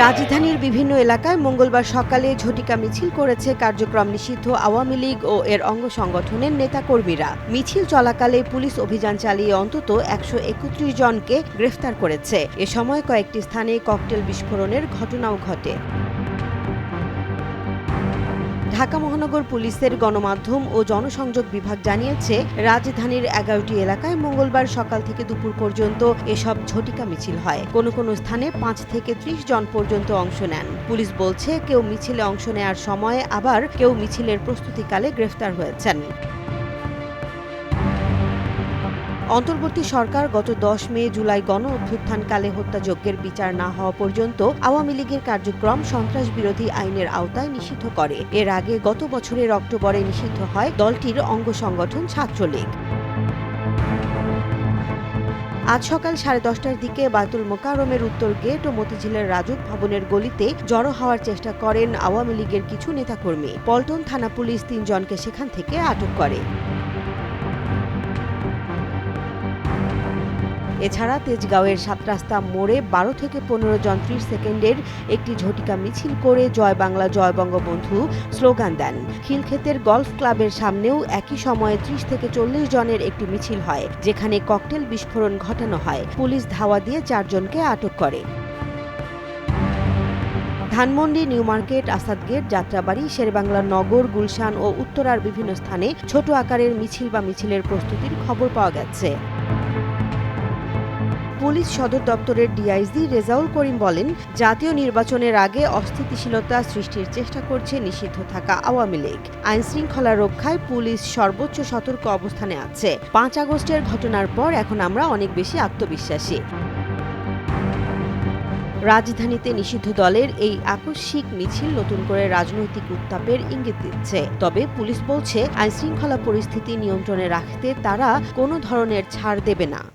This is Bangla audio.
রাজধানীর বিভিন্ন এলাকায় মঙ্গলবার সকালে ঝটিকা মিছিল করেছে কার্যক্রম নিষিদ্ধ আওয়ামী লীগ ও এর অঙ্গ সংগঠনের নেতাকর্মীরা। মিছিল চলাকালে পুলিশ অভিযান চালিয়ে অন্তত একশো একত্রিশ জনকে গ্রেফতার করেছে। এ সময় কয়েকটি স্থানে ককটেল বিস্ফোরণের ঘটনাও ঘটে। ঢাকা মহানগর পুলিশের গণমাধ্যম ও জনসংযোগ বিভাগ জানিয়েছে, রাজধানীর এগারোটি এলাকায় মঙ্গলবার সকাল থেকে দুপুর পর্যন্ত এসব ঝটিকা মিছিল হয়। কোনো কোনো স্থানে পাঁচ থেকে ত্রিশ জন পর্যন্ত অংশ নেন। পুলিশ বলছে, কেউ মিছিলে অংশ নেয়ার সময় আবার কেউ মিছিলের প্রস্তুতিকালে গ্রেফতার হয়েছেন। অন্তর্বর্তী সরকার গত দশ মে জুলাই গণ অভ্যুত্থানকালে হত্যাযজ্ঞের বিচার না হওয়া পর্যন্ত আওয়ামী লীগের কার্যক্রম সন্ত্রাস বিরোধী আইনের আওতায় নিষিদ্ধ করে। এর আগে গত বছরের অক্টোবরে নিষিদ্ধ হয় দলটির অঙ্গ সংগঠন ছাত্রলীগ। আজ সকাল সাড়ে দশটার দিকে বায়তুল মোকারমের উত্তর গেট ও মতিঝিলের রাজুক ভবনের গলিতে জড়ো হওয়ার চেষ্টা করেন আওয়ামী লীগের কিছু নেতাকর্মী। পল্টন থানা পুলিশ তিনজনকে সেখান থেকে আটক করে। এছাড়া তেজগাঁওয়ের সাত রাস্তা মোড়ে বারো থেকে পনেরো জন ত্রিশ সেকেন্ডের একটি ঝটিকা মিছিল করে জয় বাংলা, জয় বঙ্গবন্ধু স্লোগান দেন। খিলক্ষেতের গলফ ক্লাবের সামনেও একই সময়ে ত্রিশ থেকে চল্লিশ জনের একটি মিছিল হয়, যেখানে ককটেল বিস্ফোরণ ঘটানো হয়। পুলিশ ধাওয়া দিয়ে চারজনকে আটক করে। Dhanmondi, new market, Asad gate, Jatrabari, Sher-e-Bangla Nagar, Gulshan ও উত্তরার বিভিন্ন স্থানে ছোট আকারের মিছিল বা মিছিলের প্রস্তুতির খবর পাওয়া গেছে। পুলিশ সদর দপ্তরের ডিআইজি রেজাউল করিম বলেন, জাতীয় নির্বাচনের আগে অস্থিতিশীলতা সৃষ্টির চেষ্টা করছে নিষিদ্ধ থাকা আওয়ামী লীগ। আইন শৃঙ্খলা রক্ষায় পুলিশ সর্বোচ্চ সতর্ক অবস্থানে আছে। পাঁচ আগস্টের ঘটনার পর এখন আমরা অনেক বেশি আত্মবিশ্বাসী। রাজধানীতে নিষিদ্ধ দলের এই আকস্মিক মিছিল নতুন করে রাজনৈতিক উত্তাপের ইঙ্গিত দিচ্ছে। তবে পুলিশ বলছে, আইনশৃঙ্খলা পরিস্থিতি নিয়ন্ত্রণে রাখতে তারা কোনো ধরনের ছাড় দেবে না।